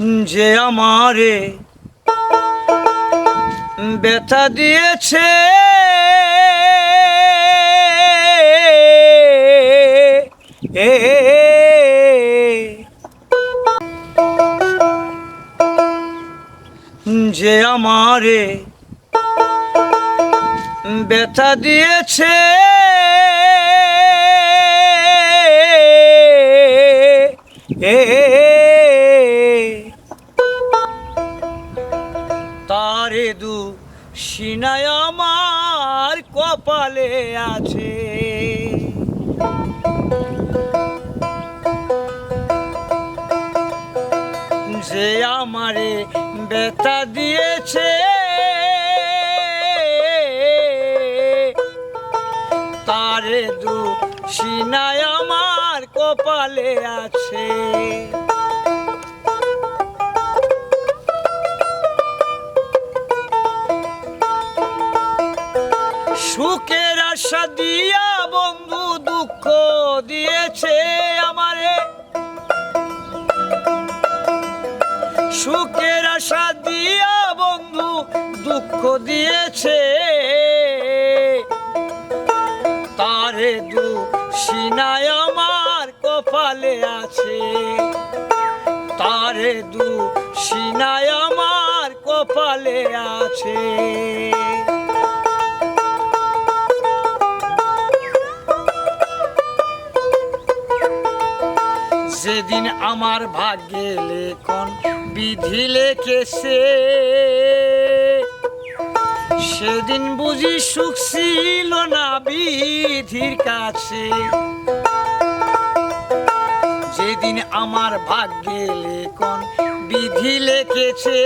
যে আমারে ব্যথা দিয়েছে। এ যে আমারে ব্যথা দিয়েছে। এ তারে দু সিনায় আমার কপালে আছে। যে আমারে ব্যথা দিয়েছে, তারে দু সিনায় আমার কপালে আছে। সুখের আশা দিয়া বন্ধু দুঃখ দিয়েছে আমারে। সুখের আশা দিয়া বন্ধু দুঃখ দিয়েছে। তারে দু সিনায় আমার কপালে আছে। তারে দু সিনায় আমার কপালে আছে। যেদিন আমার ভাগ্যে লেখন বিধি লেখেছে সেদিন বুঝি সুখ ছিল না বিধির কাছে। যেদিন আমার ভাগ্যে লেখন বিধি লেখেছে